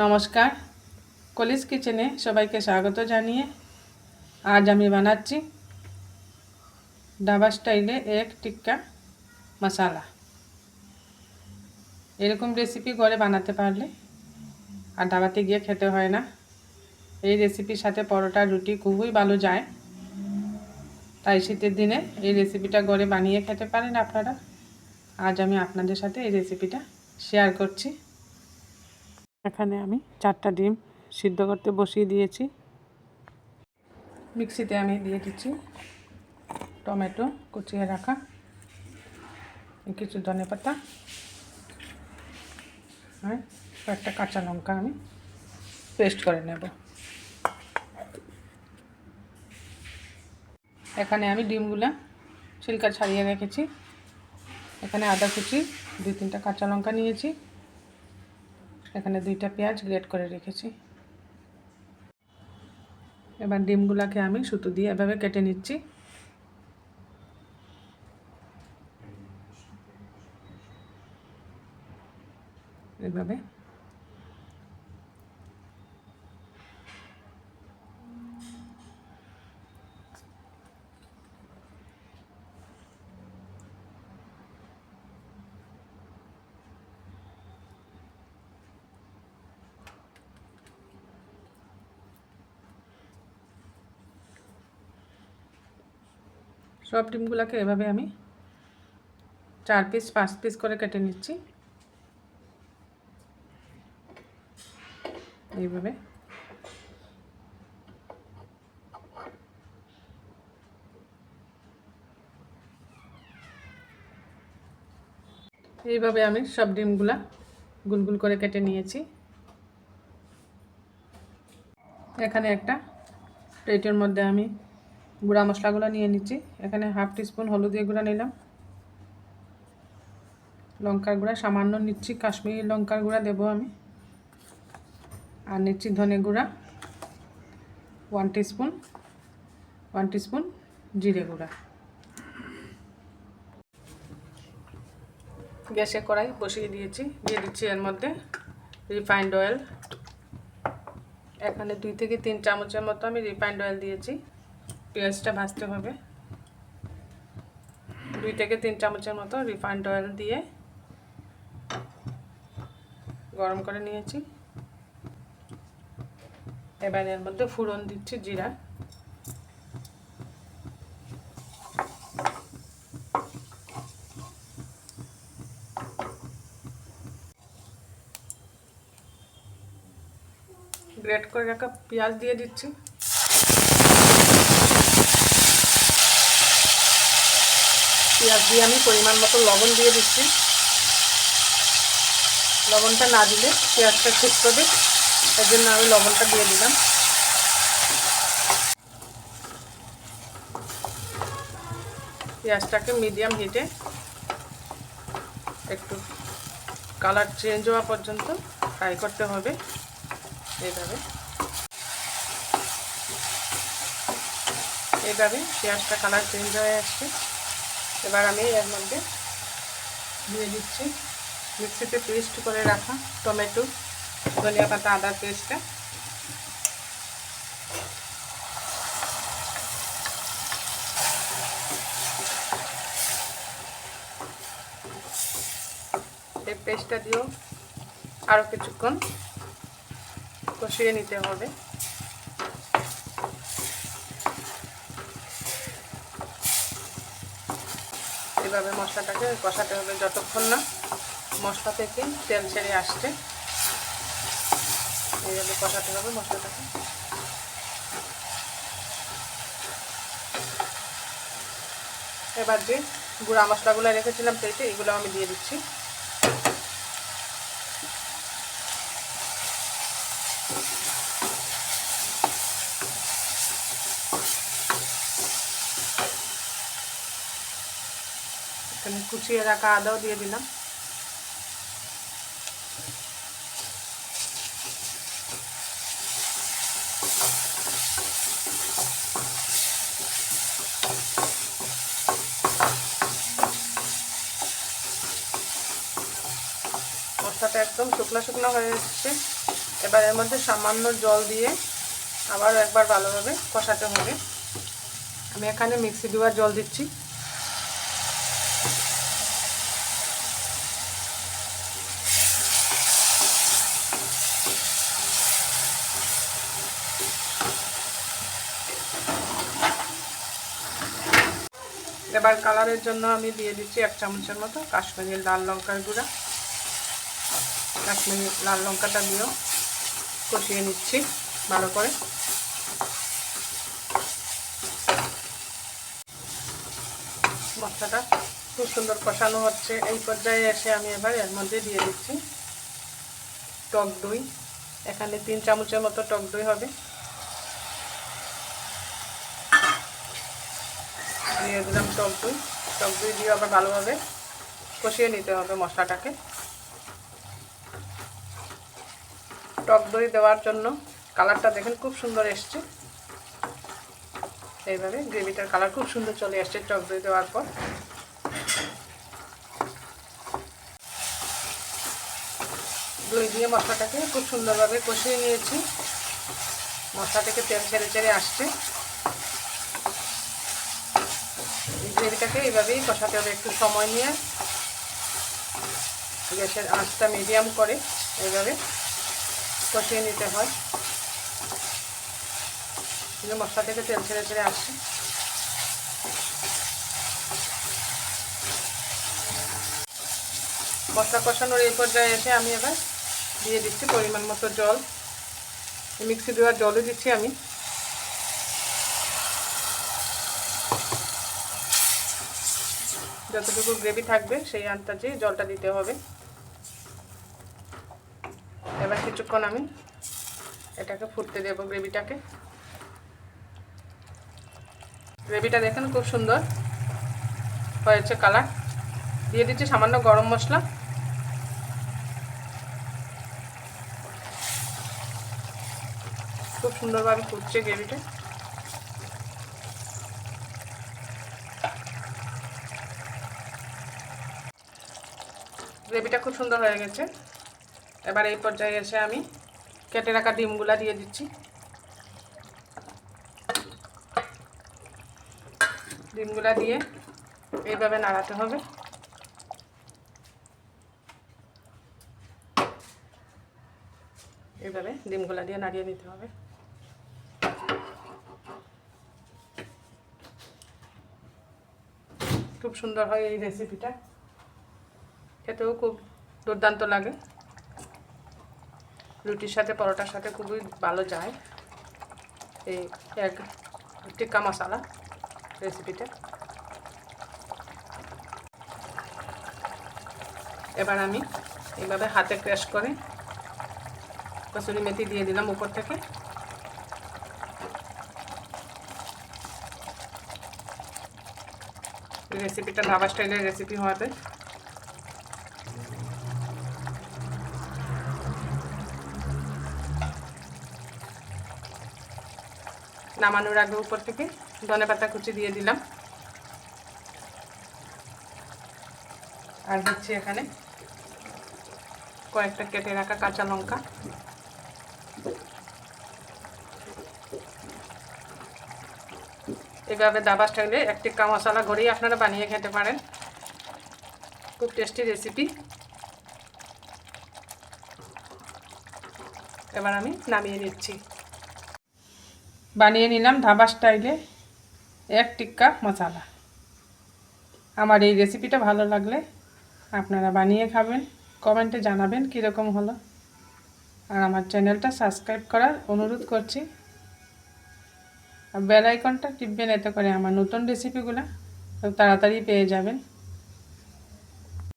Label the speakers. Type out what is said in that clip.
Speaker 1: নমস্কার। কলিস কিচেনে সবাইকে স্বাগত জানিয়ে আজ আমি বানাচ্ছি ডাবা স্টাইলে এক টিক্কা মশালা। এরকম রেসিপি ঘরে বানাতে পারলে আর ডাবাতে গিয়ে খেতে হয় না। এই রেসিপির সাথে পরোটা, রুটি খুবই ভালো যায়। তাই শীতের দিনে এই রেসিপিটা ঘরে বানিয়ে খেতে পারেন আপনারা। আজ আমি আপনাদের সাথে এই রেসিপিটা শেয়ার করছি। এখানে আমি চারটা ডিম সিদ্ধ করতে বসিয়ে দিয়েছি। মিক্সিতে আমি দিয়ে দিচ্ছি টমেটো কুচিয়ে রাখা, কিছু ধনে পাতা, আর একটা কাঁচা লঙ্কা আমি পেস্ট করে নেব। এখানে আমি ডিমগুলা ছিলকা ছাড়িয়ে রেখেছি। এখানে আদা কুচি, দুই তিনটা কাঁচা লঙ্কা নিয়েছি। এখানে দুইটা পেঁয়াজ গ্রেট করে রেখেছি। এবার ডিমগুলাকে আমি সুতো দিয়ে এভাবে কেটে নিচ্ছি। এভাবে। সব ডিমগুলোকে এভাবে আমি চার পিস পাঁচ পিস করে কেটে নিচ্ছি। এইভাবে। এইভাবে আমি সব ডিমগুলা গুলগুল করে কেটে নিয়েছি। এখানে একটা প্লেটের মধ্যে আমি গুঁড়া মশলাগুলো নিয়ে নিচ্ছি। এখানে হাফ টিস্পুন হলুদের গুঁড়া নিলাম। লঙ্কার গুঁড়া, সামান্য নিচ্ছি কাশ্মীরি লঙ্কার গুঁড়া দেবো আমি। আর নিচ্ছি ধনে গুঁড়া ওয়ান টিস্পুন ওয়ান টিস্পুন জিরে গুঁড়া। গ্যাসে কড়াই বসিয়ে দিয়েছি, দিয়ে দিচ্ছি এর মধ্যে রিফাইন্ড অয়েল এখানে দুই থেকে তিন চামচের মতো আমি রিফাইন্ড অয়েল দিয়েছি। পেঁয়াজটা ভাজতে হবে। দুই থেকে তিন চামচের মতো রিফাইন্ড অয়েল দিয়ে গরম করে নিয়েছি। এবার এর মধ্যে ফুরন দিচ্ছি জিরা। গ্রেট করে রাখা পেঁয়াজ দিয়ে দিচ্ছি। পেঁয়াজ দিয়ে আমি পরিমাণ মতো লবণ দিয়ে দিচ্ছি। লবণটা না দিলে পেঁয়াজটা ছিটকবে তার জন্য আমি লবণটা দিয়ে দিলাম। পেঁয়াজটাকে মিডিয়াম হিটে একটু কালার চেঞ্জ হওয়া পর্যন্ত ফ্রাই করতে হবে এইভাবে। এইভাবে পেঁয়াজটা কালার চেঞ্জ হয়ে আসছে। এবার আমি এর মধ্যে দিয়ে দিচ্ছি। মিক্সিতে পেস্ট করে রাখা টমেটো, ধনিয়া পাতা আদার পেস্টটা। এই পেস্টটা দিয়েও আরও কিছুক্ষণ কষিয়ে নিতে হবে। এইভাবে মশলাটাকে কষাতে হবে যতক্ষণ না মশলা থেকে তেল ছেড়ে আসছে। এইভাবে কষাতে হবে মশলাটাকে। এবার যে গুঁড়া মশলাগুলো রেখেছিলাম প্লেটে এগুলো আমি দিয়ে দিচ্ছি। এখানে কুচিয়ে রাখা আদাও দিয়ে দিলাম। মশলাটা একদম শুকনো শুকনো হয়ে এসছে। এবার এর মধ্যে সামান্য জল দিয়ে আবার একবার ভালোভাবে কষাতে হবে। আমি এখানে মিক্সি দেওয়ার জল দিচ্ছি। এবার কালারের জন্য আমি দিয়ে দিচ্ছি এক চামচের মতো কাশ্মীরি লাল লঙ্কার গুঁড়া। কাশ্মীরি লাল লঙ্কাটা দিয়েও কষিয়ে নিচ্ছি ভালো করে। মশলাটা খুব সুন্দর কষানো হচ্ছে। এই পর্যায়ে এসে আমি এবার এর মধ্যে দিয়ে দিচ্ছি টক দই। এখানে তিন চামচের মতো টক দই হবে। দিয়ে দিলাম টক দই টক দই দিয়ে আবার ভালোভাবে কষিয়ে নিতে হবে মশলাটাকে। টক দই দেওয়ার জন্য কালারটা দেখেন খুব সুন্দর এসছে। এইভাবে গ্রেভিটার কালার খুব সুন্দর চলে আসছে টক দই দেওয়ার পর। দই দিয়ে মশলাটাকে খুব সুন্দরভাবে কষিয়ে নিয়েছি। মশলা থেকে তেল ছেড়ে ছেড়ে আসছে। গ্রেভিটাকে এইভাবেই কষাতে হবে একটু সময় নিয়ে। গ্যাসের আঁচটা মিডিয়াম করে এইভাবে কষিয়ে নিতে হয়। কিন্তু মশলা থেকে তেল ছেড়ে ছেড়ে আসছে। মশলা কষানোর এই পর্যায়ে এসে আমি এবার দিয়ে দিচ্ছি পরিমাণ মতো জল। মিক্সি দেওয়ার জলও দিচ্ছি আমি। যতটুকু গ্রেভি থাকবে, সেই আন্দাজে জলটা দিতে হবে। এবার কিছুক্ষণ আমি এটাকে ফুটতে দেব গ্রেভিটাকে গ্রেভিটা দেখেন খুব সুন্দর হয়েছে কালার দিয়ে দিচ্ছি সামান্য গরম মশলা। খুব সুন্দরভাবে ফুটছে গ্রেভিটা গ্রেভিটা খুব সুন্দর হয়ে গেছে। এবার এই পর্যায়ে এসে আমি কেটে রাখা ডিমগুলা দিয়ে দিচ্ছি। ডিমগুলা দিয়ে এইভাবে নাড়াতে হবে। এইভাবে ডিমগুলা দিয়ে নাড়িয়ে নিতে হবে। খুব সুন্দর হয় এই রেসিপিটা খেতেও খুব দুর্দান্ত লাগে। রুটির সাথে, পরোটার সাথে খুবই ভালো যায় এই এক টিক্কা মশলা রেসিপিটা এবার আমি এইভাবে হাতে ক্র্যাশ করে কসুরি মেথি দিয়ে দিলাম উপর থেকে। রেসিপিটা ধাবা স্টাইলের রেসিপি হওয়াতে। নামানোর আগে উপর থেকে ধনে পাতা কুচি দিয়ে দিলাম। আর হচ্ছে এখানে কয়েকটা কেটে রাখা কাঁচা লঙ্কা। এভাবে দাবা স্টাইলে একটি কা মশলা ঘরেই আপনারা বানিয়ে খেতে পারেন। খুব টেস্টি রেসিপি। এবার আমি নামিয়ে নিচ্ছি। বানিয়ে নিলাম ধাবা স্টাইলে এক টিক্কা মশলা। আমার এই রেসিপিটা ভালো লাগলে আপনারা বানিয়ে খাবেন, কমেন্টে জানাবেন কীরকম হলো। আর আমার চ্যানেলটা সাবস্ক্রাইব করার অনুরোধ করছি। আর বেল আইকনটা টিপবেন এতে করে আমার নতুন রেসিপিগুলো তাড়াতাড়ি পেয়ে যাবেন।